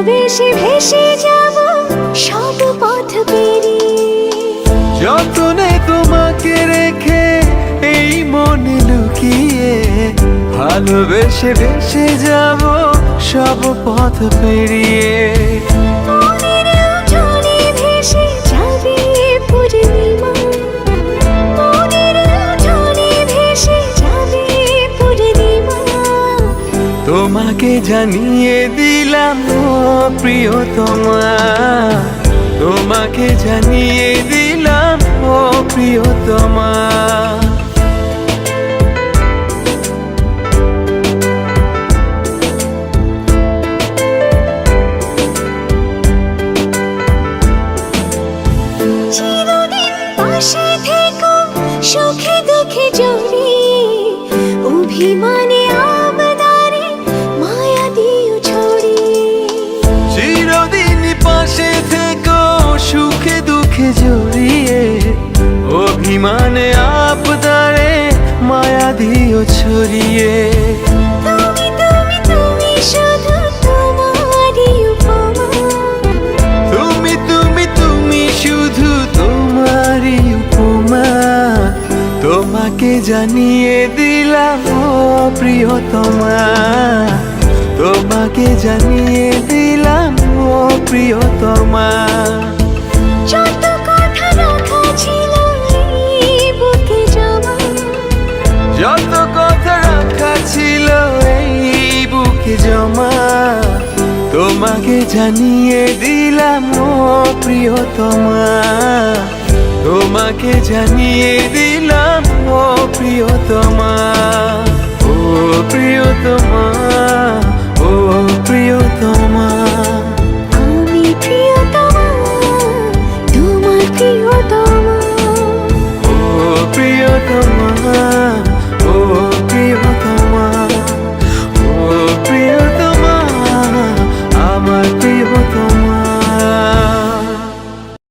ভালোবেসে ভেসে যাব সব পথ পেরিয়ে। যতনে তোমাকে রেখে এই মনে লুকিয়ে ভালোবেসে ভেসে যাব সব পথ পেরিয়ে। তোমাকে জানিয়ে দিলাম ও প্রিয়তমা, তোমাকে জানিয়ে দিলাম ও প্রিয়তমা। চিরদিন পাশে থেকো, সুখে দুঃখে জড়িয়ে, অভিমানে সুখে দুঃখে জড়িয়ে অভিমানে আপদারে মায়া দিও ছড়িয়ে। তুমি তুমি তুমি শুধু তোমারই উপমা। তোমাকে জানিয়ে দিলাম প্রিয়তমা। তোমাকে জানিয়ে দিলাম যত কথা রাখা ছিল এই বুকে জমা, তোমাকে জানিয়ে দিলাম ও প্রিয়তমা। তোমাকে জানিয়ে দিলাম ও প্রিয়তমা ও প্রিয়তমা।